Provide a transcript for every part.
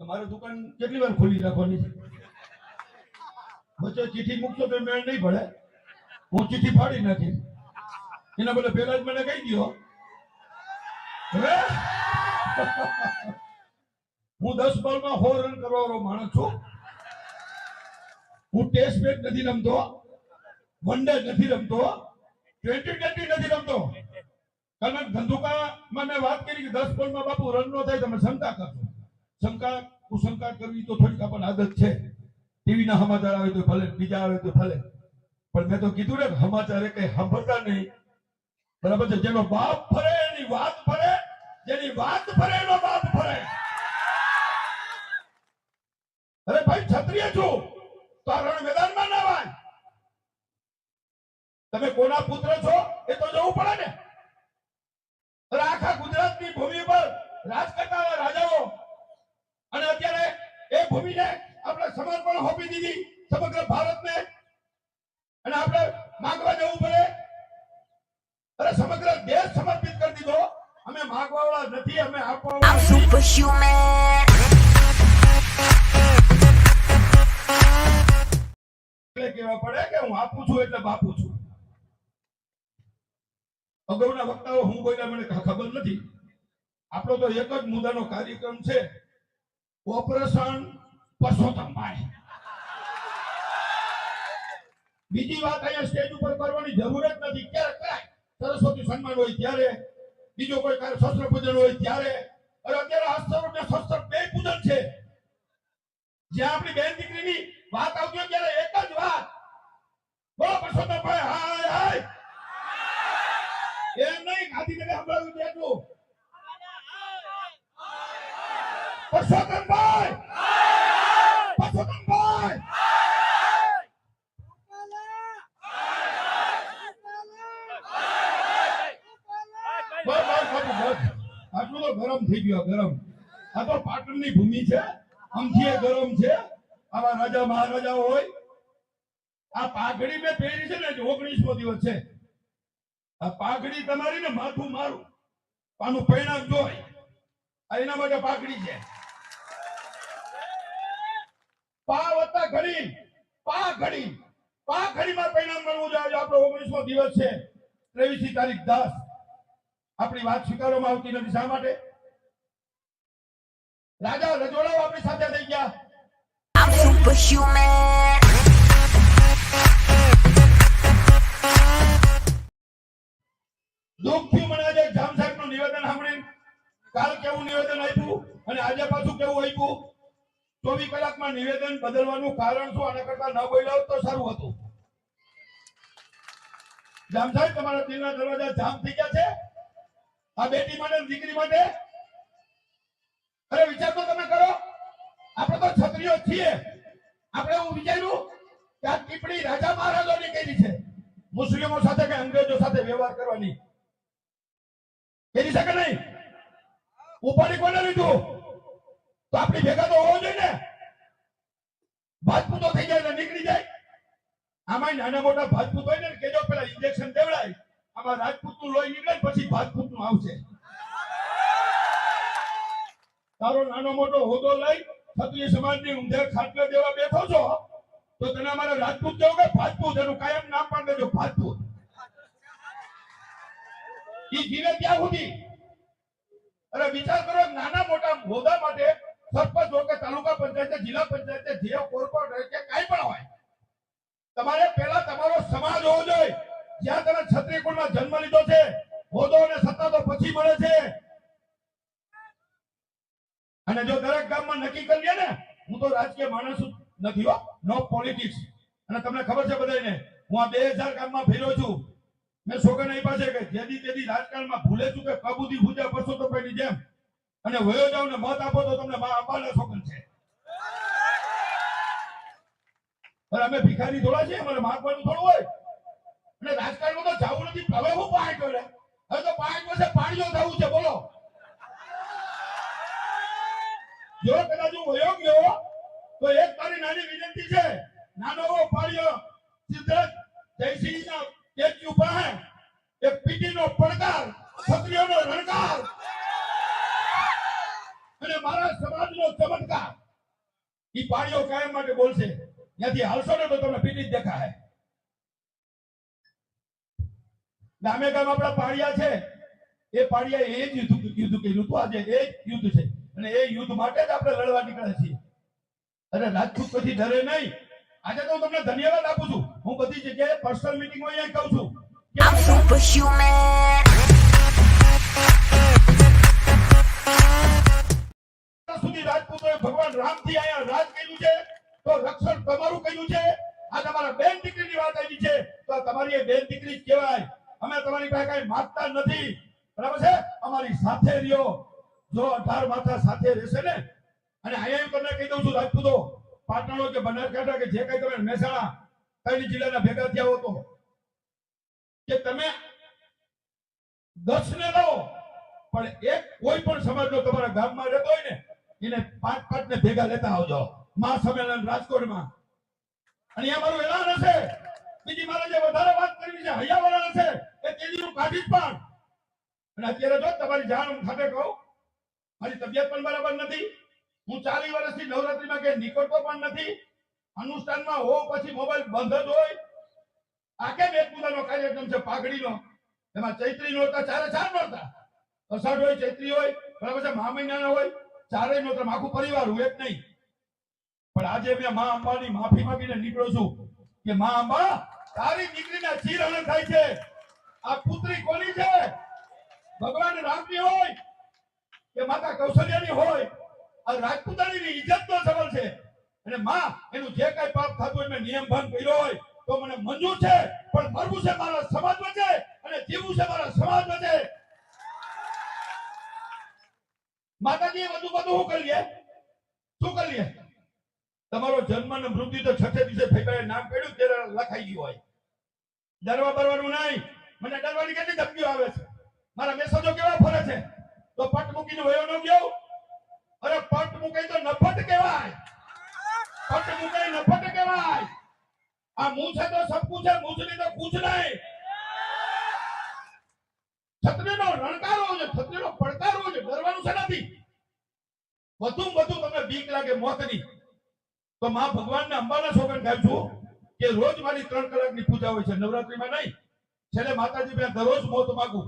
તમારે દુકાન કેટલી વાર ખોલી રાખવાની વચ્ચે ચીઠી મૂકશો તો મેળ નહીં પડે. હું ચીઠી ફાડી નાખીશ. એના બદલે પહેલા જ મને કહી દો હે? દસ બોલમાં હો રન કરવાનો માણસ છું. હું ટેસ્ટ મેચ નથી રમતો. વન ડે નથી રમતો. ટ્વેન્ટી ટ્વેન્ટી નથી રમતો. કારણ ધંધુકામાં મેં વાત કરી કે દસ બોલમાં બાપુ રન નો થાય તમે શંકા કરશો શંકા, કુશંકા કરવી તો થોડીક આપણને આદત છે. ટીવી ના સમાચાર આવે તો ભલે, બીજા આવે તો ભલે. પણ મેં તો કીધું ને સમાચાર એ કઈ સાંભળતા નહીં. બરાબર છે? જેનો બાપ ફરે, એની વાત ફરે જેની વાત ફરે એનો બાપ ફરે. અરે ભાઈ, ક્ષત્રિય છું, તો આ રણ મેદાનમાં ના વાય. તમે કોના પુત્ર છો એ તો જોવું પડે ને. અરે આખા ગુજરાતની ભૂમિ પર રાજ કરતા રાજાઓ અને અત્યારે એ ભૂમિને આપણે સમર્પણ હોપી દીધી સમગ્ર ભારતને. અને આપણે માંગવા જવું પડે. અરે સમગ્ર દેશ સમર્પિત કરી દીધો. અમે માગવાવાળા નથી અમે આપવા I'm વાળા છીએ. superhuman. એટલે કહેવા પડે કે હું આપું છું એટલે બાપુ છું અગાઉના વક્તાઓ હું કોઈને મને ખબર નથી આપણો તો એક જ મુદ્દાનો કાર્યક્રમ છે ઓપરેશન પરસોત્તમભાઈ બીજી વાત અહીંયા સ્ટેજ ઉપર કરવાની જરૂર જ નથી ક્યારે સરસ્વતી સન્માન હોય ત્યારે બીજો કોઈ કાર્ય શસ્ત્ર પૂજન હોય ત્યારે, અરે અત્યારે અસ્ત્ર ને શસ્ત્ર બે પૂજન છે. જ્યાં આપણી બેન દીકરીની વાત આવતી હોય ત્યારે એક જ વાત. બોલો પરસોત્તમભાઈ હાય હાય. એમ નહીં ગાંધીનગર સંભળાવ્યું એટલું. પરસોત્તમભાઈ પરસોત્તમભાઈ બસ બસ બાપુ બસ આટલું તો ગરમ થઈ ગયો ગરમ. આ તો પાટણની ભૂમિ છે. આમથી ગરમ છે. આવા રાજા મહારાજા હોય. આ પાઘડી મેં પહેરી છે ને ઓગણીસમો દિવસ છે. આ પાઘડી તમારી ને માથું મારું. આનું પરિણામ જોઈ એના માટે પાઘડી છે. પા વત્તા ઘડી. પા ઘડી પા ઘડીમાં પરિણામ મળવું જોઈએ. આપણો ઓગણીસમો દિવસ છે. ત્રેવીસી તારીખ દસ. આપણી વાત સ્વીકારવામાં આવતી નથી. શા માટે? રાજા રજોડાઓ આપણી સાથે થઈ ગયા. I'm superhuman. દુઃખ થયું મને આજે જામ સાહેબનું નિવેદન સાંભળી કાલ કેવું નિવેદન આપ્યું અને આજે પાછું કેવું આપ્યું? ચોવીસ કલાકમાં નિવેદન બદલવાનું કારણ શું? આના કરતા ન બોલ્યા તો સારું હતું. જામ સાહેબ, તમારા દિલના દરવાજા જામ થઈ ગયા છે? આ બેટી માટે દીકરી માટે? અરે વિચાર તો તમે કરો. આપણે તો છત્રીઓ છીએ. આપણે હું વિચાર્યું કે આ ટીપડી રાજા મહારાજોની કરી છે. મુસ્લિમો સાથે કે અંગ્રેજો સાથે વ્યવહાર કરવાની? કરી શકે નહીં? ઉપાડી કોને લીધું? તો આપણી ભેગા તો હોવો જોઈએ ને. ભાજપૂતો થઈ જાય એટલે નીકળી જાય. આમાં નાના મોટા ભાજપૂત હોય ને, કેજો પેલા ઇન્જેક્શન દેવડાય. આમાં રાજપૂતનું લોહી નીકળે પછી ભાજપૂતનું આવશે. તારો નાનો મોટો હોદો લઈ ક્ષત્રિય સમાજની ઊંધે ખાટલે દેવા બેઠો છો, તો તને અમારે રાજપૂત કેવું કે ભાજપૂત? એનું કાયમ નામ પણ દેજો, ભાજપૂત. ઈ જીવે ત્યાં સુધી? અરે વિચાર કરો, નાના મોટા હોદ્દા માટે સરપંચ હોય કે તાલુકા પંચાયત, જિલ્લા પંચાયત, જે કોર્પોરેટ હોય કે કઈ પણ હોય, તમારે પહેલા તમારો સમાજ હોવો જોઈએ. જ્યાં તમે ક્ષત્રિય કુળમાં જન્મ લીધો છે હોદો અને સત્તા તો પછી મળે છે. અને જો દરેક ગામમાં નક્કી કરી લે ને, હું તો રાજકીય માણસ નથી હો નો પોલિટિક્સ અને તમને ખબર છે બધાને હું આ બે હજાર ગામમાં ફેર્યો છું. મેં સોગન એ પાસે કે જેદી તેદી રાજકારણમાં ભૂલે છું કે કબૂદી ભૂજા પરસો તો પેલી જેમ. અને વયો જાવ ને મત આપો તો તમને મા અંબાના સોગન છે. અરે અમે ભિખારી થોડા છીએ, અમારે માગવાનું થોડું હોય. અને રાજકારણમાં તો જવું નથી હવે હું પાંચ કરે હવે તો પાંચ વર્ષે પાણીઓ થવું છે, બોલો. જો કદાચ હું વયો ગયો, તો એક મારી નાની વિનંતી છે, નાનો એવો પાળ્યો સિદ્ધરાજ જયસિંહના સ્ટેચ્યુ પાસે પીટી પીટીનો પડકાર ક્ષત્રિયોનો રણકાર. અને મારા સમાજનો ચમત્કાર. ઈ પાળ્યો કાયમ માટે બોલશે. ત્યાંથી હાલશો ને તો તમને પીટી જ દેખાય ગામે ગામ આપણા પાળિયા છે. એ પાળિયા એ જ યુદ્ધ યુદ્ધ કર્યું હતું. આજે એ જ યુદ્ધ છે. અને એ યુદ્ધ માટે જ આપણે લડવા નીકળે છીએ. અરે રાજપૂત પછી ડરે નહીં. આજે તો હું તમને ધન્યવાદ આપું છું. હું બધી જગ્યાએ પર્સનલ મીટિંગ અહીંયા કહું છું I'm superhuman. સુધી રાજપૂતોએ ભગવાન રામથી અહીંયા રાજ કર્યું છે તો રક્ષણ તમારું કર્યું છે. આ તમારા બેન દીકરીની વાત આવી છે. તો તમારી એ બેન દીકરી કહેવાય. અમે તમારી પાસે કઈ માંગતા નથી. બરાબર છે? અમારી સાથે રહ્યો. જો અઢાર માથા સાથે રહેશે ને, અને અહીંયા તમને કહી દઉં છું, રાજપૂતો પાટણો કે બનાસકાંઠા કે જે કઈ તમે મહેસાણા કઈ જિલ્લાના ભેગા થયા તો, કે તમે દસ ને લો, પણ એક કોઈ પણ સમાજનો તમારા ગામમાં રહેતો હોય ને, એને પાંચ પાંચ ને ભેગા લેતા આવજો. મહા સંમેલન રાજકોટમાં. અને અહીંયા મારું એલાન હશે. બીજી મારે જે વધારે વાત કરવી છે, હૈયાવરણ છે, એ તેજી હું કાઢી પણ અને અત્યારે જો તમારી જાણ હું ખાતે કહું, મારી તબિયત પણ બરાબર નથી. હું ચાલી વર્ષથી નવરાત્રીમાં કે નીકળતો પણ નથી. અનુષ્ઠાનમાં હો પછી મોબાઈલ બંધ જ હોય. આ કેમ એક પૂજાનો કાર્યક્રમ છે, પાઘડીનો? એમાં ચૈત્રી નોરતા ચારે ચાર નોરતા. અષાઢ હોય, ચૈત્રી હોય બરાબર છે મહા મહિનાના હોય, ચારેય નોરતા. આખું પરિવાર હું એક નહીં. પણ આજે મેં મા અંબાની માફી માંગીને નીકળો છું. કે મા અંબા તારી દીકરીના ચીરહરણ થાય છે. આ પુત્રી કોની છે? ભગવાન રામની હોય કે માતા કૌશલ્યાની હોય? આ રાજપૂતાણીની ઇજ્જતનો સવાલ છે. અને માં, એનું જે કઈ પાપ થતું હોય મેં નિયમ ભંગ કર્યો હોય તો મને મંજૂર છે. પણ મરવું છે મારા સમાજ વચ્ચે અને જીવવું છે મારા સમાજ વચ્ચે. માતાજી વધુ બધું શું કરીએ શું કરીએ તમારો જન્મ અને મૃત્યુ તો છઠ્ઠે દિવસે ફેબ્રુઆરી નામ પડ્યું ત્યારે લખાઈ ગયું હોય. ડરવા બરવાનું નહીં. મને ડરવાની કેટલી ધમકીઓ આવે છે? મારા મેસેજો કેવા ફરે છે? તો પટ મૂકીને વયો ન ગયો? અરે પટ મૂકાય તો નફટ કહેવાય. પટ મૂકાય નફટ કહેવાય. આ મું છે તો સબકું છે, મૂછની તો કુછ નહીં. છત્રીનો રણકારો છે, છત્રીનો પડકારો છે, ડરવાનું છે નથી. વધુ વધુ તમને બીક લાગે મોતની. તો માં ભગવાનને અંબાના સોગન ગાય છું? કે રોજ મારી ત્રણ કલાકની પૂજા હોય છે નવરાત્રીમાં નહીં. છેલ્લે માતાજી મેં દરરોજ મોત માગું.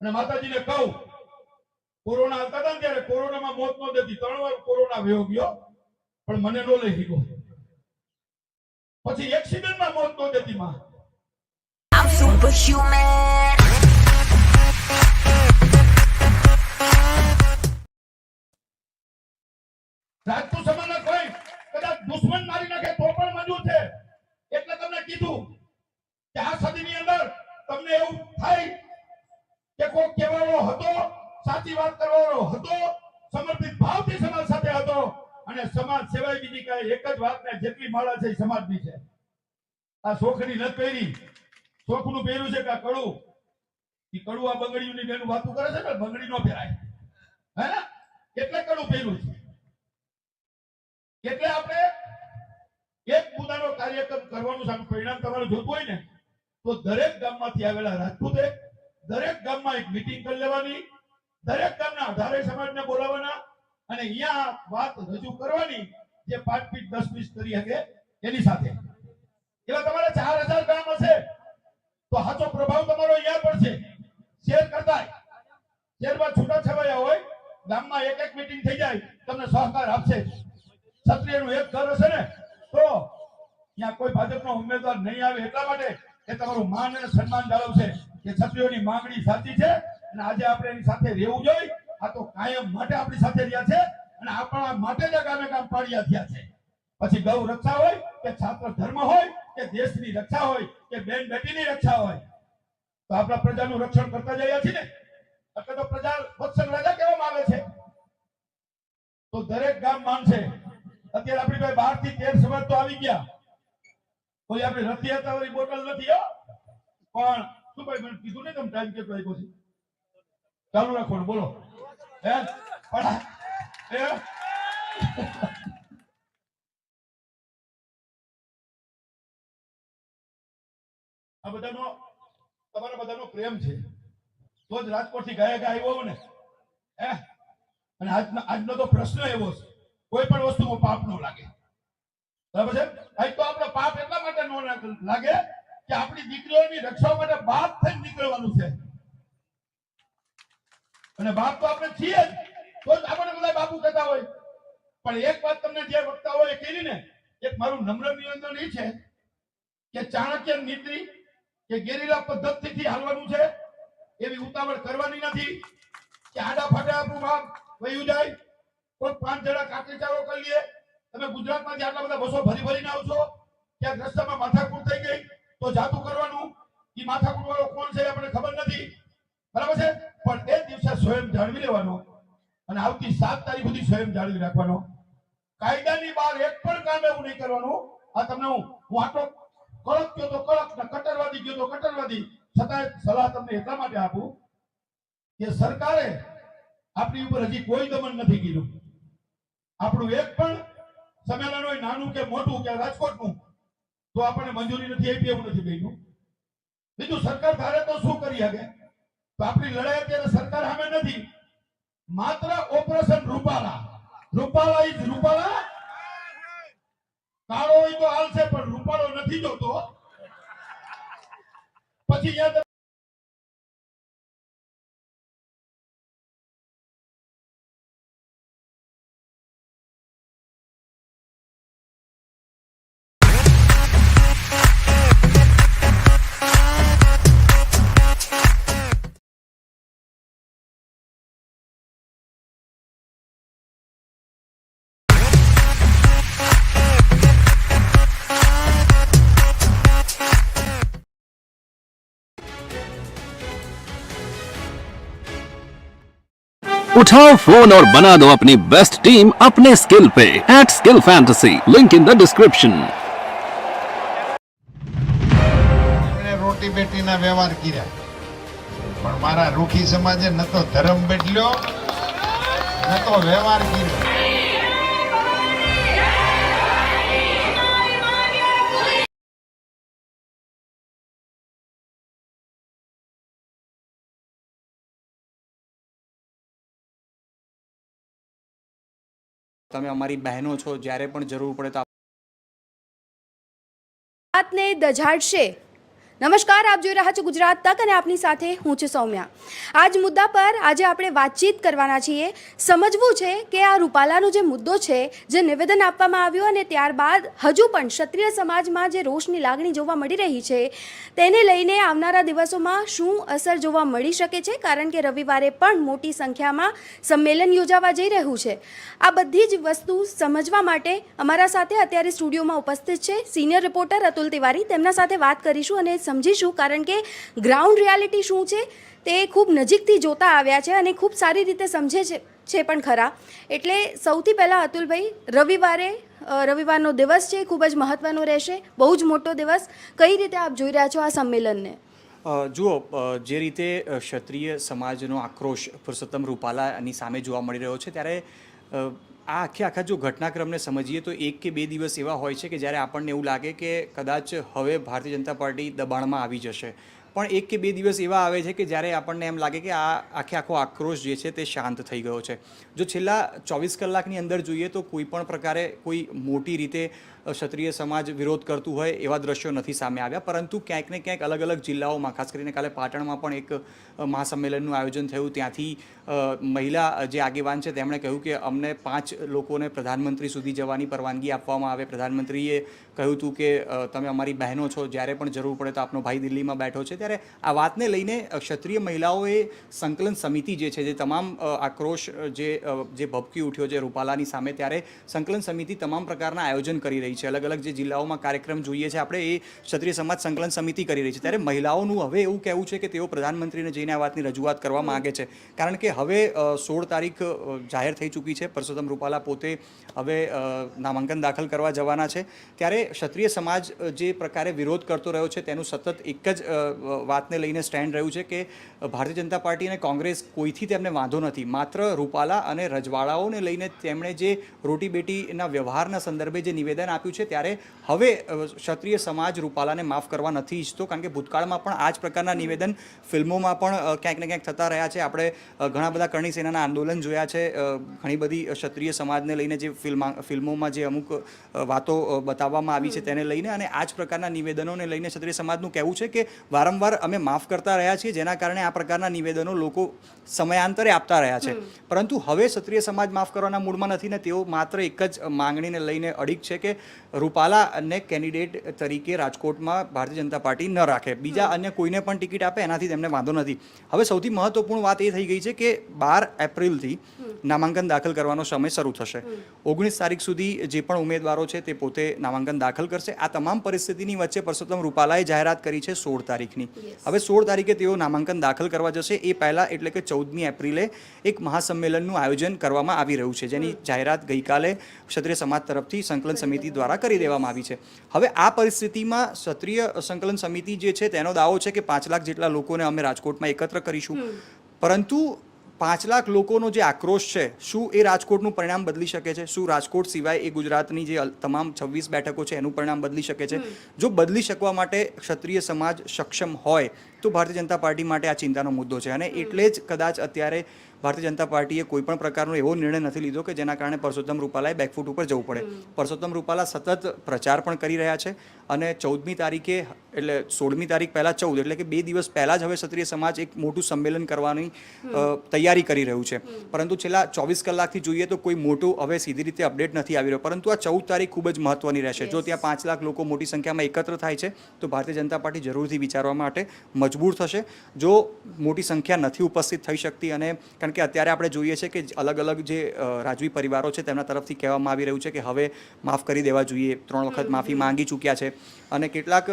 અને માતાજીને કહું કોરોના આવતા હતા ત્યારે કોરોનામાં મોત નો દેતી ત્રણ વાર કોરોના વયો ગયો પણ મને નો લઈ ગયો પછી એક્સિડન્ટમાં મોત નો દેતી માં. I'm superhuman. રાજપૂત કીધું કે આ સદીની અંદર તમને એવું થાય કે કોઈ કહેવાનો હતો, સાચી વાત કરવાનો હતો, સમર્પિત ભાવથી સમાજ સાથે હતો અને સમાજ સિવાય બીજી કઈ એક જ વાતને જેટલી માળા છે સમાજની છે. આ શોખની નથી પહેરી. સોખનું પહેર્યું છે કે આ કડું? એ કડું આ બંગડીઓની બેનું વાતું કરે છે ને, બંગડી નો પહેરાય. હે? ને એટલે કડું પહેર્યું છે. એટલે આપણે એક મુદ્દાનો કાર્યક્રમ કરવાનું પરિણામ તમારું જોતું હોય ને, તો દરેક ગામમાંથી આવેલા રાજપૂતે દરેક ગામમાં એક મિટિંગ કરી લેવાની, દરેક ગામના અઢારે સમાજને બોલાવવાના અને અહીંયા વાત રજૂ કરવાની જે પાંચ ફીટ દસ વીસ કરી શકે એની સાથે. એવા તમારા ચાર હજાર ગામ હશે, તો સાચો પ્રભાવ તમારો અહીંયા પડશે. શેર કરતા શેરમાં છૂટા છવાયા હોય, ગામમાં એક એક મીટિંગ થઈ જાય, તમને સહકાર આપશે. ક્ષત્રિયનું એક ઘર હશે ને તો ત્યાં કોઈ ભાજપનો ઉમેદવાર નહીં આવે એટલા માટે કે તમારું માન અને સન્માન જાળવશે કે ક્ષત્રિયોની માંગણી સાચી છે અને આજે આપણે એની સાથે રહેવું જોઈએ. આ તો કાયમ માટે આપણી સાથે રહ્યા છે અને આપણા માટે જ ગામે ગામ પાડ્યા થયા છે. પછી ગૌ રક્ષા હોય કે છાત્ર ધર્મ હોય કે દેશની રક્ષા હોય કે બેન બેટીની રક્ષા હોય. તો આપણા પ્રજાનું રક્ષણ કરતા જઈએ છીએ ને. એટલે તો પ્રજા વત્સલ રાજા કહેવામાં આવે છે. તો દરેક ગામ માનશે. અત્યારે આપણી પાસે બારથી તેર સમાજ તો આવી ગયા. કોઈ આપણે રસી હતા વાળી બોટલ નથી, હો. પણ શું ભાઈ, મને કીધું ને તમે ટાઈમ કેટલો આપ્યો છે? ચાલુ રાખો બોલો. હે? પણ આ- બધાનો, તમારા બધાનો પ્રેમ છે. તો જ રાજકોટથી ગયા ગયા આવ્યો ને. હે? અને આજનો આજનો તો પ્રશ્ન એવો છે. કોઈ પણ વસ્તુમાં પાપ નો લાગે. બરાબર છે? તો આપણે પાપ એટલા માટે નો લાગે કે આપણી દીકરીઓની રક્ષા માટે બાપ થઈને નીકળવાનું છે. અને બાપ તો આપણે છીએ જ. તો જ આપણે બધા બાપુ કહેતા હોય. પણ એક વાત તમને જે વક્તાઓએ કરી ને, એક મારું નમ્ર નિવેદન એ છે કે ચાણક્ય નીતિ કે ગેરીલા પદ્ધતિથી હાલવાનું છે, એવી ઉતાવળ કરવાની નથી કે આડા ફાટા આપણું બાપ વયું જાય કોઈ પાંચ જણા કાકરી ચારો કરી લઈએ તમે ગુજરાતમાંથી આટલા આવશો ક્યાંક થઈ ગઈ, તો જાતું કરવાનું? કોણ છે બરાબર છે? પણ એ સ્વયં જાળવી લેવાનો કાયદાની બહાર એક પણ કામ એવું નહીં કરવાનું. આ તમને હું હું આટલો કડક ગયો તો કડક ને કટ્ટરવાદી ગયો તો કટ્ટરવાદી છતાંય સલાહ તમને એટલા માટે આપું કે સરકારે આપણી ઉપર હજી કોઈ દમન નથી કર્યું. આપણું એક પણ સંમેલન હોય નાનું કે મોટું કે રાજકોટનું, તો આપણને મંજૂરી નથી આપી એવું નથી બન્યું બીજું સરકાર ધારે તો શું કરી શકે? તો આપણી લડાઈ અત્યારે સરકાર સામે નથી. માત્ર ઓપરેશન રૂપાલા. રૂપાલા ઇઝ રૂપાલા. કાળો હોય તો હાલશે, પણ રૂપાળો નથી જોતો. પછી યાદ उठाओ फोन और बना दो अपनी बेस्ट टीम अपने स्किल पे at skill fantasy link in the description એમણે રોટી બેટીના વ્યવહાર કર્યા પણ મારા રૂખી સમાજે ન તો ધર્મ બદલ્યો ન તો વ્યવહાર કર્યો તમે અમારી બહેનો છો જ્યારે પણ જરૂર પડે તો વાતને દજાડશે નમસ્કાર, આપ જોઈ રહ્યા છો ગુજરાત તક અને આપની સાથે હું છું સૌમ્યા. આજ મુદ્દા પર આજે આપણે વાતચીત કરવાના છીએ. સમજવું છે કે આ રૂપાલાનો જે મુદ્દો છે, જે નિવેદન આપવામાં આવ્યું અને ત્યારબાદ હજુ પણ ક્ષત્રિય સમાજમાં જે રોષની લાગણી જોવા મળી રહી છે, તેને લઈને આવનારા દિવસોમાં શું અસર જોવા મળી શકે છે? કારણ કે રવિવારે પણ મોટી સંખ્યામાં સંમેલન યોજાવા જઈ રહ્યું છે. આ બધી જ વસ્તુ સમજવા માટે અમારા સાથે અત્યારે સ્ટુડિયોમાં ઉપસ્થિત છે. Senior reporter Atul Tiwari. તેમના સાથે વાત કરીશું અને સમજીશું, કારણ કે ગ્રાઉન્ડ રિયાલિટી શું છે, તે ખૂબ નજીકથી જોતા આવ્યા છે અને ખૂબ સારી રીતે સમજે છે છે પણ ખરા. એટલે સૌથી પહેલાં અતુલભાઈ, રવિવારે રવિવારનો દિવસ છે, ખૂબ જ મહત્ત્વનો રહેશે, બહુ જ મોટો દિવસ. કઈ રીતે આપ જોઈ રહ્યા છો આ સંમેલનને? જુઓ જે રીતે ક્ષત્રિય સમાજનો આક્રોશ પુરુષોત્તમ રૂપાલાની સામે જોવા મળી રહ્યો છે, ત્યારે આ આખે આખા જો ઘટનાક્રમને સમજીએ તો એક કે બે દિવસ એવા હોય છે કે જ્યારે આપણને એવું લાગે કે કદાચ હવે ભારતીય જનતા પાર્ટી દબાણમાં આવી જશે. પણ એક કે બે દિવસ એવા આવે છે કે જ્યારે આપણને એમ લાગે કે આ આખે આખો આક્રોશ જે છે તે શાંત થઈ ગયો છે. જો છેલ્લા ચોવીસ કલાકની અંદર જોઈએ તો કોઈ પણ પ્રકારે કોઈ મોટી રીતે ક્ષત્રિય સમાજ વિરોધ કરતું હોય એવા દ્રશ્યો નથી સામે આવ્યા. પરંતુ ક્યાંક ને ક્યાંક અલગ અલગ જિલ્લાઓમાં, ખાસ કરીને કાલે પાટણમાં પણ એક મહાસંમેલનનું આયોજન થયું. ત્યાંથી મહિલા જે આગેવાન છે, તેમણે કહ્યું કે અમને પાંચ લોકોને પ્રધાનમંત્રી સુધી જવાની પરવાનગી આપવામાં આવે. પ્રધાનમંત્રીએ કહ્યું હતું કે તમે અમારી બહેનો છો જ્યારે પણ જરૂર પડે તો આપનો ભાઈ દિલ્હીમાં બેઠો છે. ત્યારે આ વાતને લઈને ક્ષત્રિય મહિલાઓએ સંકલન સમિતિ જે છે જે તમામ આક્રોશ જે જે ભભકી ઉઠ્યો છે રૂપાલાની સામે ત્યારે સંકલન સમિતિ તમામ પ્રકારના આયોજન કરી રહી છે. અલગ અલગ જે જિલ્લાઓમાં કાર્યક્રમ જોઈએ છે આપણે એ ક્ષત્રિય સમાજ સંકલન સમિતિ કરી રહી છે. ત્યારે મહિલાઓનું હવે એવું કહેવું છે કે તેઓ પ્રધાનમંત્રીને જઈને આ વાતની રજૂઆત કરવા માગે છે. કારણ કે હવે સોળ તારીખ જાહેર થઈ ચૂકી છે. પરસોત્તમ રૂપાલા પોતે હવે નામાંકન દાખલ કરવા જવાના છે. ત્યારે ક્ષત્રિય સમાજ જે પ્રકારે વિરોધ કરતો રહ્યો છે તેનું સતત એક જ વાતને લઈને સ્ટેન્ડ રહ્યું છે કે ભારતીય જનતા પાર્ટી અને કોંગ્રેસ કોઈથી તેમને વાંધો નથી. માત્ર રૂપાલા અને રજવાડાઓને લઈને તેમણે જે રોટી બેટીના વ્યવહારના સંદર્ભે જે નિવેદન આપ્યું છે ત્યારે હવે ક્ષત્રિય સમાજ રૂપાલાને માફ કરવા નથી ઈચ્છતો કારણ કે ભૂતકાળમાં પણ આ જ પ્રકારના નિવેદન ફિલ્મોમાં પણ ક્યાંક ને ક્યાંક થતા રહ્યા છે. આપણે ઘણા બધા કરણી સેનાના આંદોલન જોયા છે ઘણી બધી ક્ષત્રિય સમાજને લઈને જે ફિલ્મા ફિલ્મોમાં જે અમુક વાતો અ, આવી છે તેને લઈને અને આ જ પ્રકારના નિવેદનોને લઈને ક્ષત્રિય સમાજનું કહેવું છે કે વારંવાર અમે માફ કરતા રહ્યા છીએ જેના કારણે આ પ્રકારના નિવેદનો લોકો સમયાંતરે આપતા રહ્યા છે. પરંતુ હવે ક્ષત્રિય સમાજ માફ કરવાના મૂડમાં નથી ને તેઓ માત્ર એક જ માંગણીને લઈને અડીક છે કે રૂપાલાને કેન્ડિડેટ તરીકે રાજકોટમાં ભારતીય જનતા પાર્ટી ન રાખે. બીજા અન્ય કોઈને પણ ટિકિટ આપે એનાથી તેમને વાંધો નથી. હવે સૌથી મહત્વપૂર્ણ વાત એ થઈ ગઈ છે કે બાર એપ્રિલથી નામાંકન દાખલ કરવાનો સમય શરૂ થશે. ઓગણીસ તારીખ સુધી જે પણ ઉમેદવારો છે તે પોતે નામાંકન દાખલ કરશે. આ તમામ પરિસ્થિતિની વચ્ચે પરસોત્તમ રૂપાલાએ જાહેરાત કરી છે સોળ તારીખની. હવે સોળ તારીખે તેઓ નામાંકન દાખલ કરવા જશે. એ પહેલાં એટલે કે ચૌદમી એપ્રિલે એક મહાસંમેલનનું આયોજન કરવામાં આવી રહ્યું છે જેની જાહેરાત ગઈકાલે ક્ષત્રિય સમાજ તરફથી સંકલન સમિતિ દ્વારા કરી દેવામાં આવી છે. હવે આ પરિસ્થિતિમાં ક્ષત્રિય સંકલન સમિતિ જે છે તેનો દાવો છે કે પાંચ લાખ જેટલા લોકોને અમે રાજકોટમાં એકત્ર કરીશું. પરંતુ પાંચ લાખ લોકોનો જે આક્રોશ છે શું એ રાજકોટનું પરિણામ બદલી શકે છે? શું રાજકોટ સિવાય એ ગુજરાતની જે તમામ છવ્વીસ બેઠકો છે એનું પરિણામ બદલી શકે છે? જો બદલી શકવા માટે ક્ષત્રિય સમાજ સક્ષમ હોય તો ભારતીય જનતા પાર્ટી માટે આ ચિંતાનો મુદ્દો છે. અને એટલે જ કદાચ અત્યારે ભારતીય જનતા પાર્ટીએ કોઈ પણ પ્રકારનો એવો નિર્ણય નથી લીધો કે જેના કારણે પરસોત્તમ રૂપાલાએ બેકફૂટ ઉપર જવું પડે. પરસોત્તમ રૂપાલા સતત પ્રચાર પણ કરી રહ્યા છે અને ચૌદમી તારીખે એટલે સોળમી તારીખ પહેલાં ચૌદ એટલે કે બે દિવસ પહેલાં જ હવે ક્ષત્રિય સમાજ એક મોટું સંમેલન કરવાની તૈયારી કરી રહ્યું છે. પરંતુ છેલ્લા ચોવીસ કલાકથી જોઈએ તો કોઈ મોટું હવે સીધી રીતે અપડેટ નથી આવી રહ્યો. પરંતુ આ ચૌદ તારીખ ખૂબ જ મહત્વની રહેશે. જો ત્યાં પાંચ લાખ લોકો મોટી સંખ્યામાં એકત્ર થાય છે તો ભારતીય જનતા પાર્ટી જરૂરથી વિચારવા માટે મજબૂર થશે. જો મોટી સંખ્યા નથી ઉપસ્થિત થઈ શકતી અને કારણ કે અત્યારે આપણે જોઈએ છે કે અલગ અલગ જે રાજવી પરિવારો છે તેમના તરફથી કહેવામાં આવી રહ્યું છે કે હવે માફ કરી દેવા જોઈએ ત્રણ વખત માફી માંગી ચૂક્યા છે. અને કેટલાક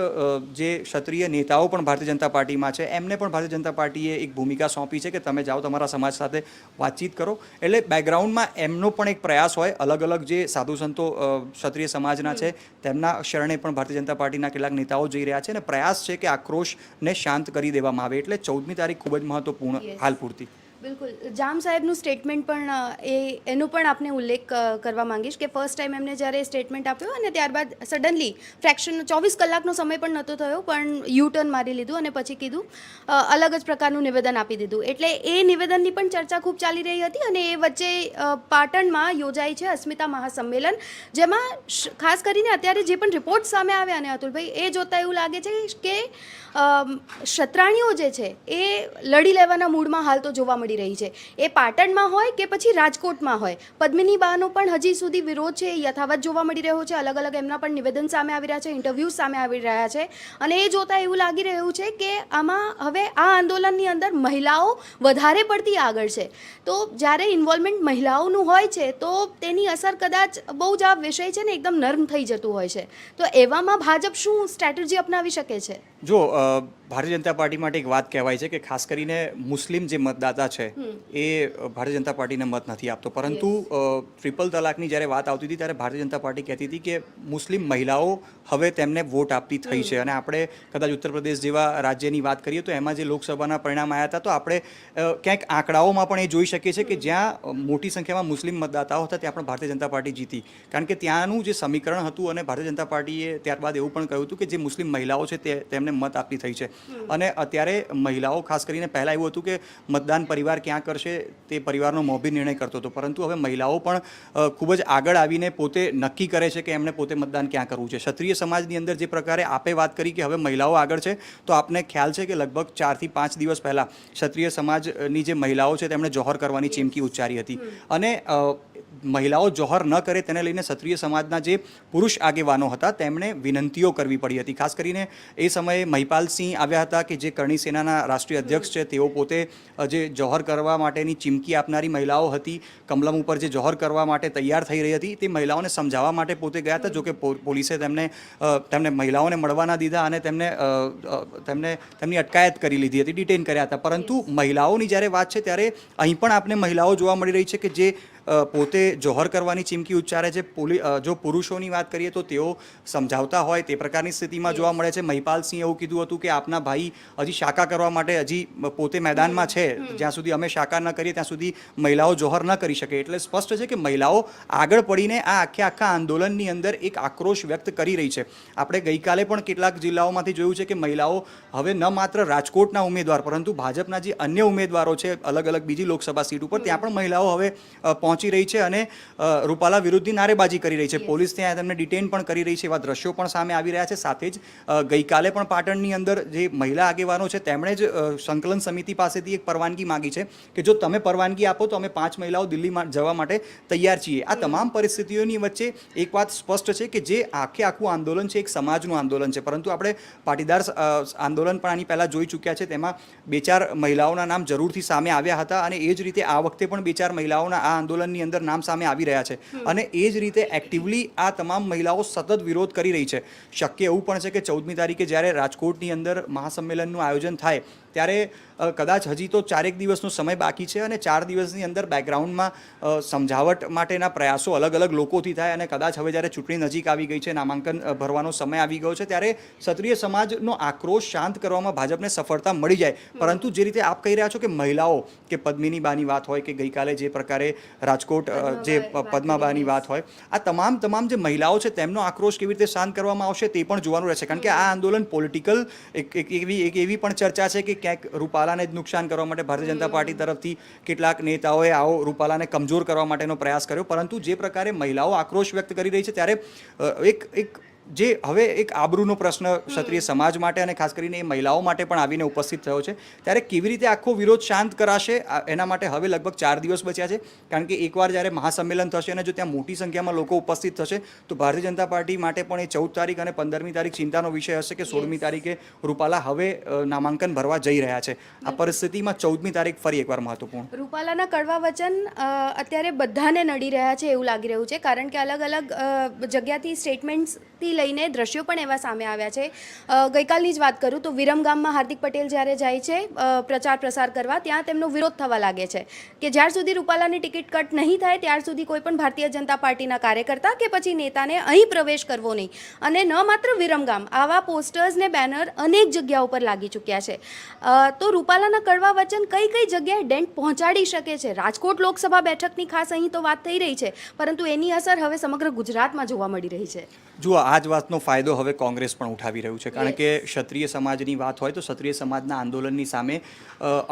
જે ક્ષત્રિય નેતાઓ પણ ભારતીય જનતા પાર્ટીમાં છે એમને પણ ભારતીય જનતા પાર્ટીએ એક ભૂમિકા સોંપી છે કે તમે જાઓ તમારા સમાજ સાથે વાતચીત કરો. એટલે બેકગ્રાઉન્ડમાં એમનો પણ એક પ્રયાસ હોય અલગ અલગ જે સાધુ સંતો ક્ષત્રિય સમાજના છે તેમના શરણે પણ ભારતીય જનતા પાર્ટીના કેટલાક નેતાઓ જઈ રહ્યા છે અને પ્રયાસ છે કે આક્રોશને શાંત કરી દેવામાં આવે. એટલે ચૌદમી તારીખ ખૂબ જ મહત્વપૂર્ણ હાલ પૂરતી. બિલકુલ. જામ સાહેબનું સ્ટેટમેન્ટ પણ એ, એનો પણ આપને ઉલ્લેખ કરવા માંગીશ કે ફર્સ્ટ ટાઈમ એમને જ્યારે સ્ટેટમેન્ટ આપ્યો અને ત્યારબાદ સડનલી ફ્રેક્શન ચોવીસ કલાકનો સમય પણ નહોતો થયો, પણ યુ ટર્ન મારી લીધું અને પછી કીધું અલગ જ પ્રકારનું નિવેદન આપી દીધું. એટલે એ નિવેદનની પણ ચર્ચા ખૂબ ચાલી રહી હતી અને એ વચ્ચે પાટણમાં યોજાઈ છે અસ્મિતા મહાસંમેલન, જેમાં ખાસ કરીને અત્યારે જે પણ રિપોર્ટ સામે આવ્યા ને અતુલભાઈ, એ જોતા એવું લાગે છે કે અમ, ક્ષત્રાણીઓ જે છે એ લડી લેવાના મૂડમાં હાલ તો જોવા મળી રહી છે. એ પાટણમાં હોય કે પછી રાજકોટમાં હોય? પદ્મિની બાનો પણ હજી સુધી વિરોધ છે એ યથાવત જોવા મળી રહ્યો છે. અલગ અલગ એમના પણ નિવેદન સામે આવી રહ્યા છે ઇન્ટરવ્યૂઝ સામે આવી રહ્યા છે. અને એ જોતાં એવું લાગી રહ્યું છે કે આમાં હવે આ આંદોલનની અંદર મહિલાઓ વધારે પડતી આગળ છે. તો જ્યારે ઇન્વોલ્વમેન્ટ મહિલાઓનું હોય છે તો તેની અસર કદાચ બહુ જ આ વિષય છે ને એકદમ નર્મ થઈ જતું હોય છે. તો એવામાં ભાજપ શું સ્ટ્રેટેજી અપનાવી શકે છે? જો ભારતીય જનતા પાર્ટી માટે એક વાત કહેવાય છે કે ખાસ કરીને મુસ્લિમ જે મતદાતા છે એ ભારતીય જનતા પાર્ટીને મત નથી આપતો. પરંતુ ટ્રિપલ તલાકની જ્યારે વાત આવતી હતી ત્યારે ભારતીય જનતા પાર્ટી કહેતી હતી કે મુસ્લિમ મહિલાઓ હવે તેમને વોટ આપતી થઈ છે. અને આપણે કદાચ ઉત્તર પ્રદેશ જેવા રાજ્યની વાત કરીએ તો એમાં જે લોકસભાના પરિણામ આવ્યા હતા તો આપણે ક્યાંક આંકડાઓમાં પણ એ જોઈ શકીએ છીએ કે જ્યાં મોટી સંખ્યામાં મુસ્લિમ મતદાતાઓ હતા ત્યાં પણ ભારતીય જનતા પાર્ટી જીતી. કારણ કે ત્યાંનું જે સમીકરણ હતું અને ભારતીય જનતા પાર્ટીએ ત્યારબાદ એવું પણ કહ્યું હતું કે જે મુસ્લિમ મહિલાઓ છે તે તેમને મત આપી થઈ છે. અને અત્યારે મહિલાઓ, ખાસ કરીને પહેલાં એવું હતું કે મતદાન પરિવાર ક્યાં કરશે તે પરિવારનો મોભી નિર્ણય કરતો હતો. પરંતુ હવે મહિલાઓ પણ ખૂબ જ આગળ આવીને પોતે નક્કી કરે છે કે એમણે પોતે મતદાન ક્યાં કરવું છે. ક્ષત્રિય સમાજની અંદર જે પ્રકારે આપે વાત કરી કે હવે મહિલાઓ આગળ છે, તો આપને ખ્યાલ છે કે લગભગ ચારથી પાંચ દિવસ પહેલાં ક્ષત્રિય સમાજની જે મહિલાઓ છે, તેમણે જોહર કરવાની ચીમકી ઉચ્ચારી હતી. અને મહિલાઓ જોહર ન કરે તેને લઈને ક્ષત્રિય સમાજના જે પુરુષ આગેવાનો હતા, તેમણે વિનંતીઓ કરવી પડી હતી. ખાસ કરીને એ સમયે મહિપાલસિંહ આવ્યા હતા કે જે કરણી સેનાના રાષ્ટ્રીય અધ્યક્ષ છે, તેઓ પોતે જે જોહર કરવા માટેની ચીમકી આપનારી મહિલાઓ હતી, કમલમ ઉપર જે જોહર કરવા માટે તૈયાર થઈ રહી હતી, તે મહિલાઓને સમજાવવા માટે પોતે ગયા હતા જો કે પો- પોલીસે તેમને તેમને મહિલાઓને મળવા ના દીધા અને તેમને તેમને, તેમની અટકાયત કરી લીધી હતી, ડિટેન કર્યા હતા. પરંતુ મહિલાઓની જ્યારે વાત છે, ત્યારે અહીં પણ આપણે મહિલાઓ જોવા મળી રહી છે કે જે પોતે જોહર કરવાની ચીમકી ઉચ્ચારે છે. જો પુરુષોની વાત કરીએ તો તેઓ સમજાવતા હોય તે પ્રકારની સ્થિતિમાં જોવા મળે છે. મહિપાલસિંહ એવું કીધું હતું કે આપના ભાઈ હજી શાકા કરવા માટે હજી પોતે મેદાનમાં છે. જ્યાં સુધી અમે શાકા ન કરીએ ત્યાં સુધી મહિલાઓ જોહર ન કરી શકે. એટલે સ્પષ્ટ છે કે મહિલાઓ આગળ પડીને આ આખે આખા આંદોલનની અંદર એક આક્રોશ વ્યક્ત કરી રહી છે. આપણે ગઈકાલે પણ કેટલાક જિલ્લાઓમાંથી જોયું છે કે મહિલાઓ હવે ન માત્ર રાજકોટના ઉમેદવાર પરંતુ ભાજપના જે અન્ય ઉમેદવારો છે અલગ અલગ બીજી લોકસભા સીટ ઉપર ત્યાં પણ મહિલાઓ હવે અ, પહોંચી રહી છે અને રૂપાલા વિરુદ્ધની નારેબાજી કરી રહી છે. પોલીસ ત્યાં તેમને ડિટેન પણ કરી રહી છે. એવા દ્રશ્યો પણ સામે આવી રહ્યા છે. સાથે જ ગઈકાલે પણ પાટણની અંદર જે મહિલા આગેવાનો છે તેમણે જ સંકલન સમિતિ પાસેથી એક પરવાનગી માંગી છે કે જો તમે પરવાનગી આપો તો અમે પાંચ મહિલાઓ દિલ્હીમાં જવા માટે તૈયાર છીએ. આ તમામ પરિસ્થિતિઓની વચ્ચે એક વાત સ્પષ્ટ છે કે જે આખે આખું આંદોલન છે એક સમાજનું આંદોલન છે. પરંતુ આપણે પાટીદાર આંદોલન પણ આની પહેલાં જોઈ ચૂક્યા છે. તેમાં બે ચાર મહિલાઓના નામ જરૂરથી સામે આવ્યા હતા અને એ જ રીતે આ વખતે પણ બે ચાર મહિલાઓના આ આંદોલનની અંદર નામ સામે આવી રહ્યા છે. અને એ જ રીતે એક્ટિવલી આ તમામ મહિલાઓ સતત વિરોધ કરી રહી છે. શક્ય એવું પણ છે કે ચૌદમી તારીખે જ્યારે રાજકોટની અંદર મહાસંમેલનનું આયોજન થાય ત્યારે કદાચ હજી તો ચારેક દિવસનો સમય બાકી છે અને ચાર દિવસની અંદર બેકગ્રાઉન્ડમાં સમજાવટ માટેના પ્રયાસો અલગ અલગ લોકોથી થાય અને કદાચ હવે જ્યારે ચૂંટણી નજીક આવી ગઈ છે નામાંકન ભરવાનો સમય આવી ગયો છે ત્યારે ક્ષત્રિય સમાજનો આક્રોશ શાંત કરવામાં ભાજપને સફળતા મળી જાય. પરંતુ જે રીતે આપ કહી રહ્યા છો કે મહિલાઓ કે પદ્મિની બાની વાત હોય કે ગઈકાલે જે પ્રકારે રાજકોટ જે પદ્માબાની વાત હોય આ તમામ તમામ જે મહિલાઓ છે તેમનો આક્રોશ કેવી રીતે શાંત કરવામાં આવશે તે પણ જોવાનું રહેશે. કારણ કે આ આંદોલન પોલિટિકલ એક એક એવી એક એવી પણ ચર્ચા છે કે ક્યાંક રૂપાલાને જ નુકસાન કરવા માટે ભારતીય જનતા પાર્ટી તરફથી કેટલાક નેતાઓએ આવો રૂપાલાને કમજોર કરવા માટેનો પ્રયાસ કર્યો. પરંતુ જે પ્રકારે મહિલાઓ આક્રોશ વ્યક્ત કરી રહી છે, ત્યારે એક એક જે હવે એક આબરૂનો પ્રશ્ન ક્ષત્રિય સમાજ માટે અને ખાસ કરીને એ મહિલાઓ માટે પણ આવીને ઉપસ્થિત થયો છે. ત્યારે કેવી રીતે આખો વિરોધ શાંત કરાશે? એના માટે હવે લગભગ ચાર દિવસ બચ્યા છે. કારણ કે એકવાર જ્યારે મહાસંમેલન થશે અને જો ત્યાં મોટી સંખ્યામાં લોકો ઉપસ્થિત થશે તો ભારતીય જનતા પાર્ટી માટે પણ એ ચૌદ તારીખ અને પંદરમી તારીખ ચિંતાનો વિષય હશે કે સોળમી તારીખે રૂપાલા હવે નામાંકન ભરવા જઈ રહ્યા છે. આ પરિસ્થિતિમાં ચૌદમી તારીખ ફરી એકવાર મહત્વપૂર્ણ. રૂપાલાના કડવા વચન અત્યારે બધાને નડી રહ્યા છે એવું લાગી રહ્યું છે. કારણ કે અલગ અલગ જગ્યાથી સ્ટેટમેન્ટ્સથી લઈને દ્રશ્યો પણ એવા સામે આવ્યા છે. ગઈકાલની જ વાત કરું તો વિરમગામમાં હાર્દિક પટેલ જ્યારે જાય છે પ્રચાર પ્રસાર કરવા, ત્યાં તેમનો વિરોધ થવા લાગે છે કે જ્યાર સુધી રૂપાલાની ટિકિટ કટ નહીં થાય, ત્યાર સુધી કોઈ પણ ભારતીય જનતા પાર્ટીના કાર્યકર્તા કે પછી નેતાને અહીં પ્રવેશ કરવો નહીં. અને ન માત્ર વિરમગામ આવા પોસ્ટર્સ ને બેનર અનેક જગ્યા ઉપર લાગી ચૂક્યા છે. તો રૂપાલાના કડવા વચન કઈ કઈ જગ્યાએ ડેન્ટ પહોંચાડી શકે છે? રાજકોટ લોકસભા બેઠકની ખાસ અહીં તો વાત થઈ રહી છે, પરંતુ એની અસર હવે સમગ્ર ગુજરાતમાં જોવા મળી રહી છે. જુઓ, આ જ વાતનો ફાયદો હવે કોંગ્રેસ પણ ઉઠાવી રહ્યું છે. કારણ કે ક્ષત્રિય સમાજની વાત હોય તો ક્ષત્રિય સમાજના આંદોલનની સામે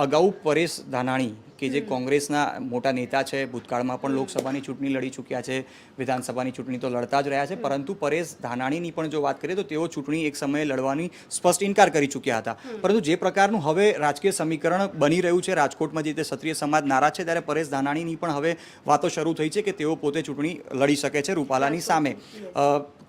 અગાઉ પરેશ ધાનાણી કે જે કોંગ્રેસના મોટા નેતા છે ભૂતકાળમાં પણ લોકસભાની ચૂંટણી લડી ચૂક્યા છે વિધાનસભાની ચૂંટણી તો લડતા જ રહ્યા છે પરંતુ પરેશ ધાનાણીની પણ જો વાત કરીએ તો તેઓ ચૂંટણી એક સમયે લડવાની સ્પષ્ટ ઇનકાર કરી ચૂક્યા હતા. પરંતુ જે પ્રકારનું હવે રાજકીય સમીકરણ બની રહ્યું છે રાજકોટમાં જે રીતે ક્ષત્રિય સમાજ નારાજ છે ત્યારે પરેશ ધાનાણીની પણ હવે વાતો શરૂ થઈ છે કે તેઓ પોતે ચૂંટણી લડી શકે છે રૂપાલાની સામે.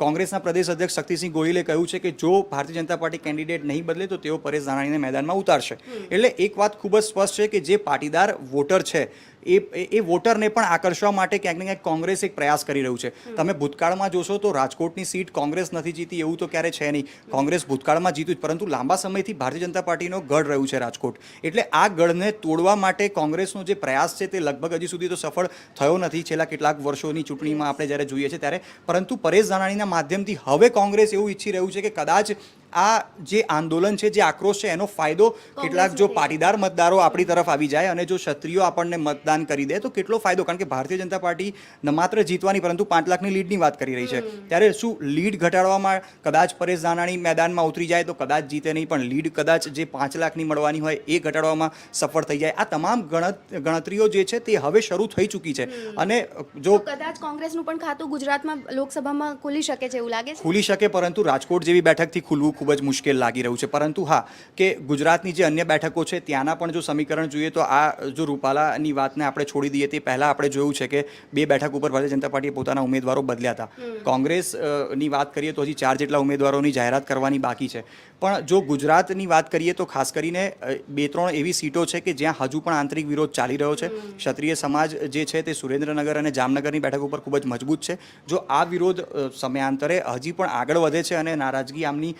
કોંગ્રેસના પ્રદેશ અધ્યક્ષ શક્તિસિંહ ગોહિલે કહ્યું છે કે જો ભારતીય જનતા પાર્ટી કેન્ડિડેટ નહીં બદલે તો તેઓ પરેશ ધાનાણીને મેદાનમાં ઉતારશે. એટલે એક વાત ખૂબ જ સ્પષ્ટ છે કે જે પાટીદાર વોટર છે. એ એ- વોટરને પણ આકર્ષવા માટે ક્યાંક ને ક્યાંક કોંગ્રેસ એક પ્રયાસ કરી રહ્યું છે. તમે ભૂતકાળમાં જોશો તો રાજકોટની સીટ કોંગ્રેસ નથી જીતી એવું તો ક્યારે છે નહીં. કોંગ્રેસ ભૂતકાળમાં જીત્યું પરંતુ લાંબા સમયથી ભારતીય જનતા પાર્ટીનો ગઢ રહ્યું છે રાજકોટ. એટલે આ ગઢને તોડવા માટે કોંગ્રેસનો જે પ્રયાસ છે તે લગભગ હજી સુધી તો સફળ થયો નથી. છેલ્લા કેટલાક વર્ષોની ચૂંટણીમાં આપણે જ્યારે જોઈએ છીએ ત્યારે. પરંતુ પરેશ ધાનાણીના માધ્યમથી હવે કોંગ્રેસ એવું ઈચ્છી રહ્યું છે કે કદાચ આ જે આંદોલન છે જે આક્રોશ છે એનો ફાયદો કેટલાક જો પાટીદાર મતદારો આપણી તરફ આવી જાય અને જો ક્ષત્રિયો આપણને મતદાન કરી દે તો કેટલો ફાયદો? કારણ કે ભારતીય જનતા પાર્ટી ન માત્ર જીતવાની પરંતુ પાંચ લાખની લીડની વાત કરી રહી છે. ત્યારે શું લીડ ઘટાડવામાં કદાચ પરેશ ધાનાણી મેદાનમાં ઉતરી જાય તો કદાચ જીતે નહીં પણ લીડ કદાચ જે પાંચ લાખની મળવાની હોય એ ઘટાડવામાં સફળ થઈ જાય. આ તમામ ગણતરીઓ જે છે તે હવે શરૂ થઈ ચૂકી છે. અને જો કદાચ કોંગ્રેસનું પણ ખાતું ગુજરાતમાં લોકસભામાં ખુલી શકે છે એવું લાગે છે? ખુલી શકે પરંતુ રાજકોટ જેવી બેઠકથી ખુલવું ખૂબ જ મુશ્કેલ લાગી રહ્યું છે. પરંતુ હા કે ગુજરાતની જે અન્ય બેઠકો છે ત્યાંના પણ જો સમીકરણ જોઈએ તો આ જો રૂપાલાની વાતને આપણે છોડી દઈએ તે પહેલાં આપણે જોયું છે કે બે બેઠક ઉપર ભારતીય જનતા પાર્ટીએ પોતાના ઉમેદવારો બદલ્યા હતા. કોંગ્રેસની વાત કરીએ તો હજી ચાર જેટલા ઉમેદવારોની જાહેરાત કરવાની બાકી છે. પણ જો ગુજરાતની વાત કરીએ તો ખાસ કરીને બે ત્રણ એવી સીટો છે કે જ્યાં હજુ પણ આંતરિક વિરોધ ચાલી રહ્યો છે. ક્ષત્રિય સમાજ જે છે તે સુરેન્દ્રનગર અને જામનગરની બેઠક ઉપર ખૂબ જ મજબૂત છે. જો આ વિરોધ સમયાંતરે હજી પણ આગળ વધે છે અને નારાજગી આમની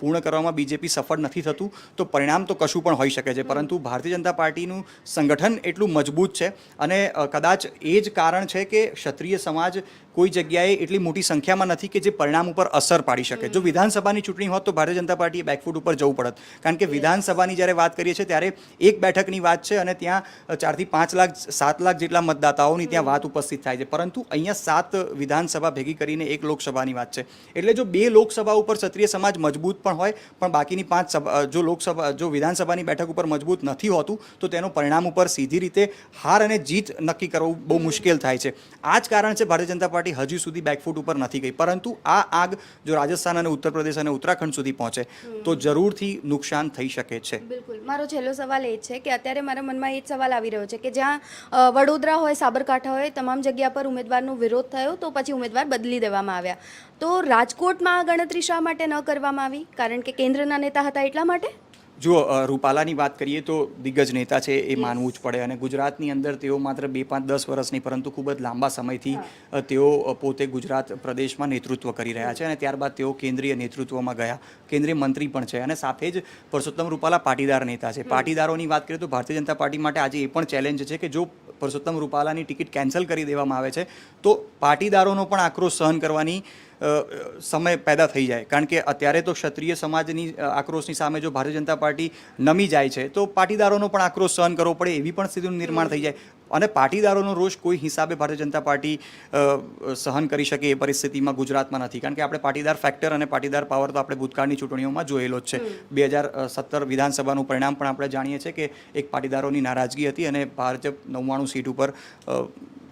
પૂર્ણ કરવામાં બીજેપી સફળ નથી થતું તો પરિણામ તો કશું પણ હોઈ શકે છે. પરંતુ ભારતીય જનતા પાર્ટીનું સંગઠન એટલું મજબૂત છે અને કદાચ એ જ કારણ છે કે ક્ષત્રિય સમાજ કોઈ જગ્યાએ એટલી મોટી સંખ્યામાં નથી કે જે પરિણામ ઉપર અસર પાડી શકે. જો વિધાનસભાની ચૂંટણી હોત તો ભારતીય જનતા પાર્ટીએ બેકફૂટ ઉપર જવું પડત. કારણ કે વિધાનસભાની જ્યારે વાત કરીએ છીએ ત્યારે એક બેઠકની વાત છે અને ત્યાં ચારથી પાંચ લાખ સાત લાખ જેટલા મતદાતાઓની ત્યાં વાત ઉપસ્થિત થાય છે. પરંતુ અહીંયા સાત વિધાનસભા ભેગી કરીને એક લોકસભાની વાત છે. એટલે જો બે લોકસભા ઉપર ક્ષત્રિય સમાજ મજબૂત પણ હોય પણ બાકીની પાંચ સભા જો લોકસભા જો વિધાનસભાની બેઠક ઉપર મજબૂત નથી હોતું તો તેનું પરિણામ ઉપર સીધી રીતે હાર અને જીત નક્કી કરવું બહુ મુશ્કેલ થાય છે. આ જ કારણ છે ભારતીય જનતા પાર્ટી હજુ સુધી બેકફૂટ ઉપર નથી ગઈ. પરંતુ આ આગ જો રાજસ્થાન અને ઉત્તર પ્રદેશ અને ઉત્તરાખંડ સુધી પહોંચે તો જરૂરથી નુકસાન થઈ શકે છે. બિલકુલ. મારો છેલ્લો સવાલ એ છે કે અત્યારે મારા મનમાં એ જ સવાલ આવી રહ્યો છે કે જ્યાં વડોદરા હોય, સાબરકાંઠા હોય, તમામ જગ્યા પર ઉમેદવારનો વિરોધ થયો તો પછી ઉમેદવાર બદલી દેવામાં આવ્યા. તો રાજકોટમાં આ ગણતરી શા માટે ન કરવામાં આવી? કારણ કે કેન્દ્રના નેતા હતા એટલા માટે? જો રૂપાલાની વાત કરીએ તો દિગ્ગજ નેતા છે એ માનવું જ પડે અને ગુજરાતની અંદર તેઓ માત્ર બે પાંચ દસ વર્ષ નહીં પરંતુ ખૂબ જ લાંબા સમયથી તેઓ પોતે ગુજરાત પ્રદેશમાં નેતૃત્વ કરી રહ્યા છે અને ત્યારબાદ તેઓ કેન્દ્રીય નેતૃત્વમાં ગયા. કેન્દ્રીય મંત્રી પણ છે અને સાથે જ પરસોત્તમ રૂપાલા પાટીદાર નેતા છે. પાટીદારોની વાત કરીએ તો ભારતીય જનતા પાર્ટી માટે આજે એ પણ ચેલેન્જ છે કે જો પરસોત્તમ રૂપાલાની ટિકિટ કેન્સલ કરી દેવામાં આવે છે તો પાટીદારોનો પણ આક્રોશ સહન કરવાની સમય પેદા થઈ જાય. કારણ કે અત્યારે તો ક્ષત્રિય સમાજની આક્રોશની સામે જો ભારતીય જનતા પાર્ટી નમી જાય છે તો પાટીદારોનો પણ આક્રોશ સહન કરવો પડે એવી પણ સ્થિતિનું નિર્માણ થઈ જાય. અને પાટીદારોનો રોષ કોઈ હિસાબે ભારતીય જનતા પાર્ટી સહન કરી શકે એ પરિસ્થિતિમાં ગુજરાતમાં નથી. કારણ કે આપણે પાટીદાર ફેક્ટર અને પાટીદાર પાવર તો આપણે ભૂતકાળની ચૂંટણીઓમાં જોયેલો જ છે. બે હજાર સત્તર વિધાનસભાનું પરિણામ પણ આપણે જાણીએ છીએ કે એક પાટીદારોની નારાજગી હતી અને ભાજપ નવ્વાણું સીટ ઉપર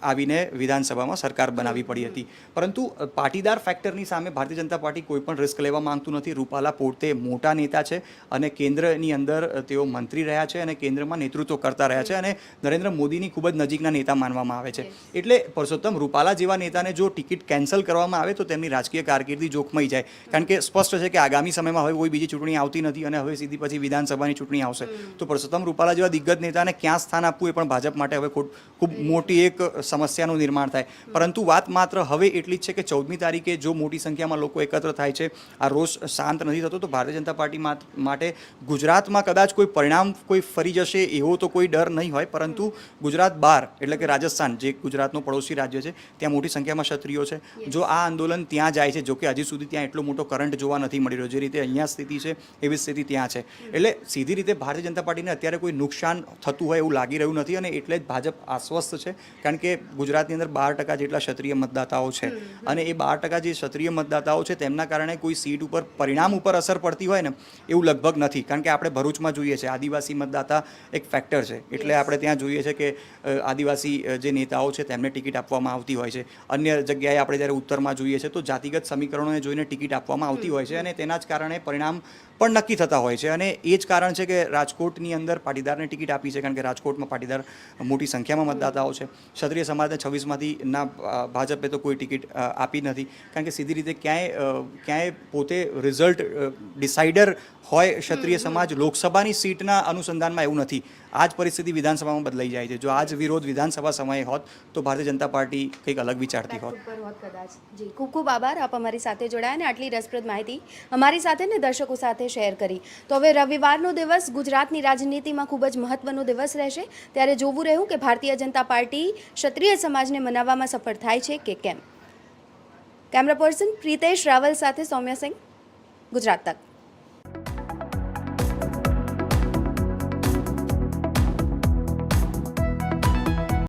આવીને વિધાનસભામાં સરકાર બનાવી પડી હતી. પરંતુ પાટીદાર ફેક્ટરની સામે ભારતીય જનતા પાર્ટી કોઈ પણ રિસ્ક લેવા માંગતું નથી. રૂપાલા પોતે મોટા નેતા છે અને કેન્દ્રની અંદર તેઓ મંત્રી રહ્યા છે અને કેન્દ્રમાં નેતૃત્વ કરતા રહ્યા છે અને નરેન્દ્ર મોદીની ખૂબ જ નજીકના નેતા માનવામાં આવે છે. એટલે પરસોત્તમ રૂપાલા જેવા નેતાને જો ટિકિટ કેન્સલ કરવામાં આવે તો તેમની રાજકીય કારકિર્દી જોખમાઈ જાય. કારણ કે સ્પષ્ટ છે કે આગામી સમયમાં હવે કોઈ બીજી ચૂંટણી આવતી નથી અને હવે સીધી પછી વિધાનસભાની ચૂંટણી આવશે. તો પરસોત્તમ રૂપાલા જેવા દિગ્ગજ નેતાને ક્યાં સ્થાન આપવું એ પણ ભાજપ માટે હવે ખૂબ ખૂબ મોટી એક સમસ્યાનું નિર્માણ થાય. પરંતુ વાત માત્ર હવે એટલી જ છે કે ચૌદમી તારીખે જો મોટી સંખ્યામાં લોકો એકત્ર થાય છે આ રોષ શાંત નથી થતો તો ભારતીય જનતા પાર્ટી માટે ગુજરાતમાં કદાચ કોઈ પરિણામ કોઈ ફરી જશે એવો તો કોઈ ડર નહીં હોય પરંતુ ગુજરાત બહાર એટલે કે રાજસ્થાન જે ગુજરાતનો પડોશી રાજ્ય છે ત્યાં મોટી સંખ્યામાં ક્ષત્રિયો છે. જો આ આંદોલન ત્યાં જાય છે જોકે હજી સુધી ત્યાં એટલો મોટો કરંટ જોવા નથી મળી રહ્યો જે રીતે અહીંયા સ્થિતિ છે એવી સ્થિતિ ત્યાં છે. એટલે સીધી રીતે ભારતીય જનતા પાર્ટીને અત્યારે કોઈ નુકસાન થતું હોય એવું લાગી રહ્યું નથી અને એટલે જ ભાજપ આશ્વસ્ત છે કારણ કે ગુજરાતની અંદર બાર ટકા જેટલા ક્ષત્રિય મતદાતાઓ છે. અને એ બાર ટકા જે ક્ષત્રિય મતદાતાઓ છે તેમના કારણે કોઈ સીટ ઉપર પરિણામ ઉપર અસર પડતી હોય ને એવું લગભગ નથી. કારણ કે આપણે ભરૂચમાં જોઈએ છે. આદિવાસી મતદાતા એક ફેક્ટર છે. એટલે આપણે ત્યાં જોઈએ છે કે આદિવાસી જે નેતાઓ છે તેમને ટિકિટ આપવામાં આવતી હોય છે. અન્ય જગ્યાએ આપણે જ્યારે ઉત્તરમાં જોઈએ છે તો જાતિગત સમીકરણોને જોઈને ટિકિટ આપવામાં આવતી હોય છે અને તેના જ કારણે પરિણામ પણ નક્કી થતા હોય છે. અને એ જ કારણ છે કે રાજકોટની અંદર પાટીદારને ટિકિટ આપી છે કારણ કે રાજકોટમાં પાટીદાર મોટી સંખ્યામાં મતદાતાઓ છે. ક્ષત્રિય સમાજને છવ્વીસમાંથી ના ભાજપે તો કોઈ ટિકિટ આપી નથી. કારણ કે સીધી રીતે ક્યાંય ક્યાંય પોતે રિઝલ્ટ ડિસાઇડર હોય ક્ષત્રિય સમાજ લોકસભાની સીટના અનુસંધાનમાં એવું નથી. આ જ પરિસ્થિતિ વિધાનસભામાં બદલાઈ જાય છે. જો આ જ વિરોધ વિધાનસભા સમયે હોત તો ભારતીય જનતા પાર્ટી કંઈક અલગ વિચારતી હોત. જી ખૂબ ખૂબ આભાર. આપ અમારી સાથે જોડાયા અને આટલી રસપ્રદ માહિતી અમારી સાથે ને દર્શકો સાથે શેર કરી. તો હવે રવિવારનો દિવસ ગુજરાતની રાજનીતિમાં ખૂબ જ મહત્વનો દિવસ રહેશે. ત્યારે જોવું રહ્યું કે ભારતીય જનતા પાર્ટી ક્ષત્રિય સમાજને મનાવવામાં સફળ થાય છે કે કેમ? કેમેરા પર્સન પ્રિતેશ રાવલ સાથે સૌમ્ય સિંહ ગુજરાત તક.